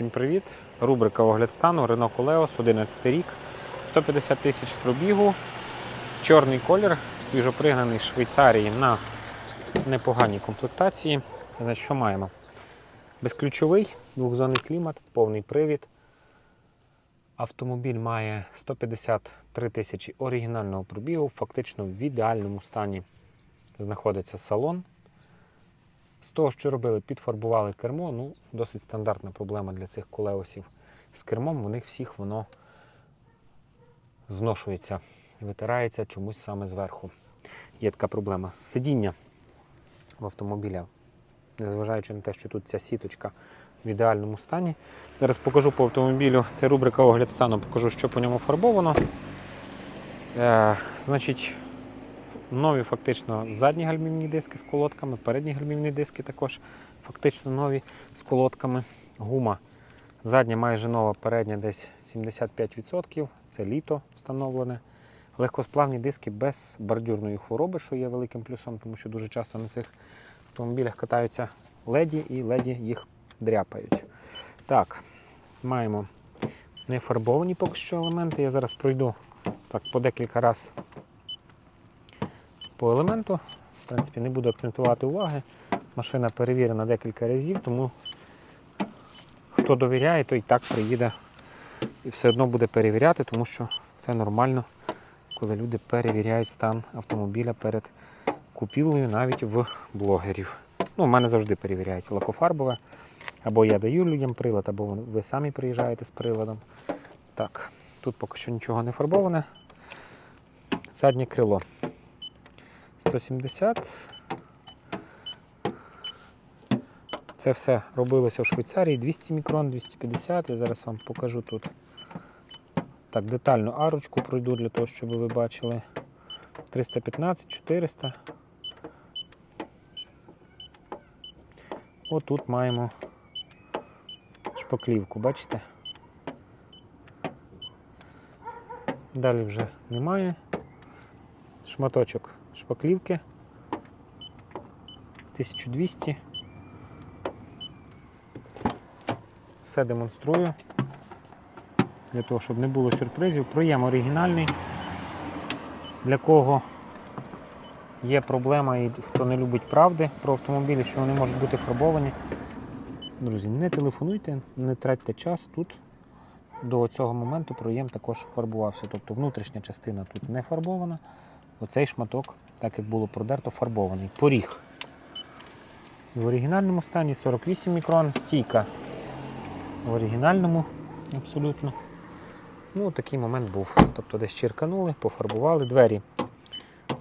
Всім привіт! Рубрика Огляд стану Renault Coleos, 11 рік, 150 тисяч пробігу, чорний колір, свіжопригнаний Швейцарії на непоганій комплектації. Значить, що маємо? Безключовий, двохзонний клімат, повний привід. Автомобіль має 153 тисячі оригінального пробігу, фактично в ідеальному стані знаходиться салон. З того, що робили, підфарбували кермо. Ну, досить стандартна проблема для цих колеосів з кермом. У них всіх воно зношується витирається чомусь саме зверху. Є така проблема. Сидіння в автомобіля, незважаючи на те, що тут ця сіточка в ідеальному стані. Зараз покажу по автомобілю. Це рубрика огляд стану, покажу, що по ньому фарбовано. Е, значить, нові фактично задні гальмівні диски з колодками, передні гальмівні диски також фактично нові з колодками. Гума задня майже нова, передня десь 75%. Це літо встановлене. Легкосплавні диски без бордюрної хвороби, що є великим плюсом, тому що дуже часто на цих автомобілях катаються леді і леді їх дряпають. Так, маємо нефарбовані поки що елементи. Я зараз пройду так по декілька разів по елементу. В принципі, не буду акцентувати уваги. Машина перевірена декілька разів, тому хто довіряє, той так приїде і все одно буде перевіряти, тому що це нормально, коли люди перевіряють стан автомобіля перед купівлею навіть в блогерів. Ну, в мене завжди перевіряють лакофарбове. Або я даю людям прилад, або ви самі приїжджаєте з приладом. Так, тут поки що нічого не фарбоване. Заднє крило. 170. Це все робилося в Швейцарії 200 мікрон, 250. Я зараз вам покажу тут. Так, детально арочку пройду для того, щоб ви бачили. 315, 400. Отут маємо шпаклівку, бачите? Далі вже немає. Шматочок шпаклівки 1200. Все демонструю. Для того, щоб не було сюрпризів. Проєм оригінальний. Для кого є проблема і хто не любить правди про автомобілі, що вони можуть бути фарбовані. Друзі, не телефонуйте, не тратьте час тут. До цього моменту проєм також фарбувався. Тобто внутрішня частина тут не фарбована. Оцей шматок, так як було продерто, фарбований. Поріг. В оригінальному стані 48 мікрон, стійка в оригінальному абсолютно. Ну, такий момент був. Тобто десь черканули, пофарбували. Двері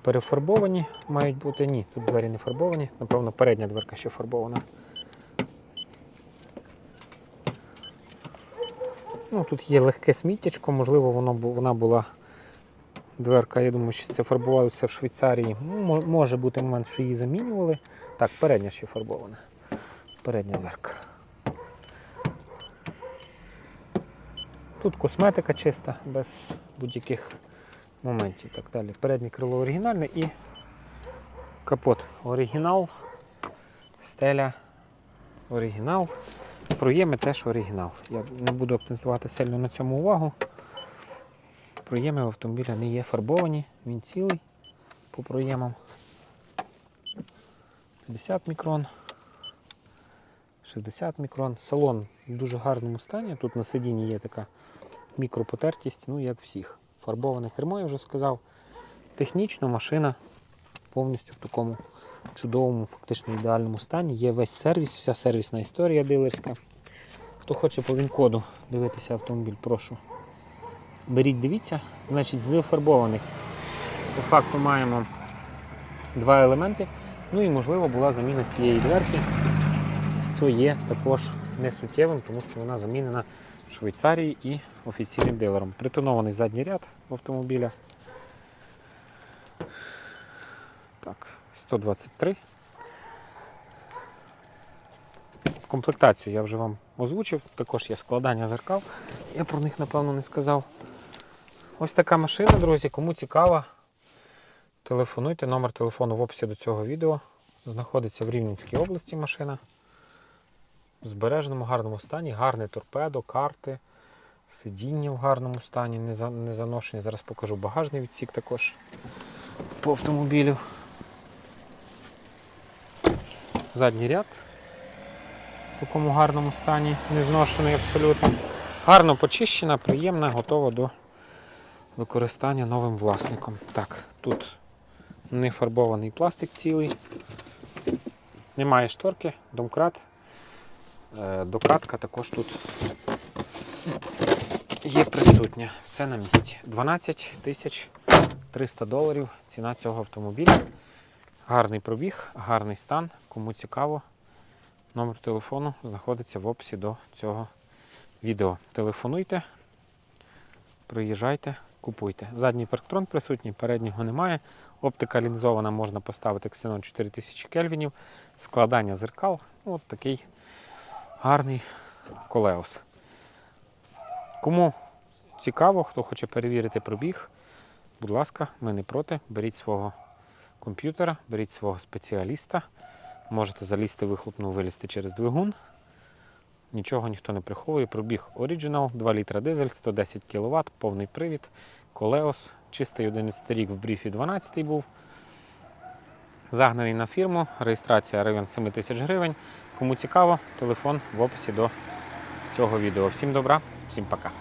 перефарбовані мають бути. Ні, тут двері не фарбовані. Напевно, передня дверка ще фарбована. Ну, Тут є легке сміттячко, можливо, воно, вона була дверка, я думаю, що це фарбувалося в Швейцарії. Ну, може бути момент, що її замінювали. Так, передня ще фарбована. Передня дверка. Тут косметика чиста, без будь-яких моментів. Так далі. Переднє крило оригінальне і капот оригінал, стеля оригінал. Проєми теж оригінал. Я не буду акцентувати сильно на цьому увагу. Проєми в автомобіля не є фарбовані, він цілий по проємам. 50 мікрон, 60 мікрон. Салон в дуже гарному стані. Тут на сидінні є така мікропотертість, ну як всіх. Фарбоване кермо, я вже сказав. Технічно машина повністю в такому чудовому, фактично ідеальному стані. Є весь сервіс, вся сервісна історія дилерська. Хто хоче по він-коду дивитися автомобіль, прошу. Беріть, дивіться. Значить, з фарбованих по факту маємо два елементи. Ну і можливо була заміна цієї дверки, що є також несуттєвим, тому що вона замінена в Швейцарії і офіційним дилером. Притонований задній ряд автомобіля. Так, 123. Комплектацію я вже вам озвучив, також є складання зеркал. Я про них, напевно, не сказав. Ось така машина, друзі, кому цікава, телефонуйте, номер телефону в описі до цього відео. Знаходиться в Рівненській області машина. в збереженому гарному стані, гарне торпедо, карти, сидіння в гарному стані, не заношені. Зараз покажу багажний відсік також по автомобілю. Задній ряд в такому гарному стані, не зношений абсолютно. Гарно почищена, приємна, готова до використання новим власником. Так, тут не фарбований пластик цілий. Немає шторки, домкрат. Е, Докатка також тут є присутня. Все на місці. 12 тисяч 300 доларів ціна цього автомобіля. Гарний пробіг, гарний стан. Кому цікаво, номер телефону знаходиться в описі до цього відео. Телефонуйте, приїжджайте, купуйте. Задній парктрон присутній, переднього немає. Оптика лінзована, можна поставити ксенон 4000 кельвінів, складання зеркал. Ну, От такий гарний колеос. Кому цікаво, хто хоче перевірити пробіг, будь ласка, ми не проти. Беріть свого комп'ютера, беріть свого спеціаліста. Можете залізти вихлопну, вилізти через двигун. Нічого ніхто не приховує. Пробіг Original, 2 літра дизель, 110 кВт, повний привід, колеос, чистий 11 рік в бріфі 12 був. Загнаний на фірму, реєстрація район 7 тисяч гривень. Кому цікаво, телефон в описі до цього відео. Всім добра, всім пока.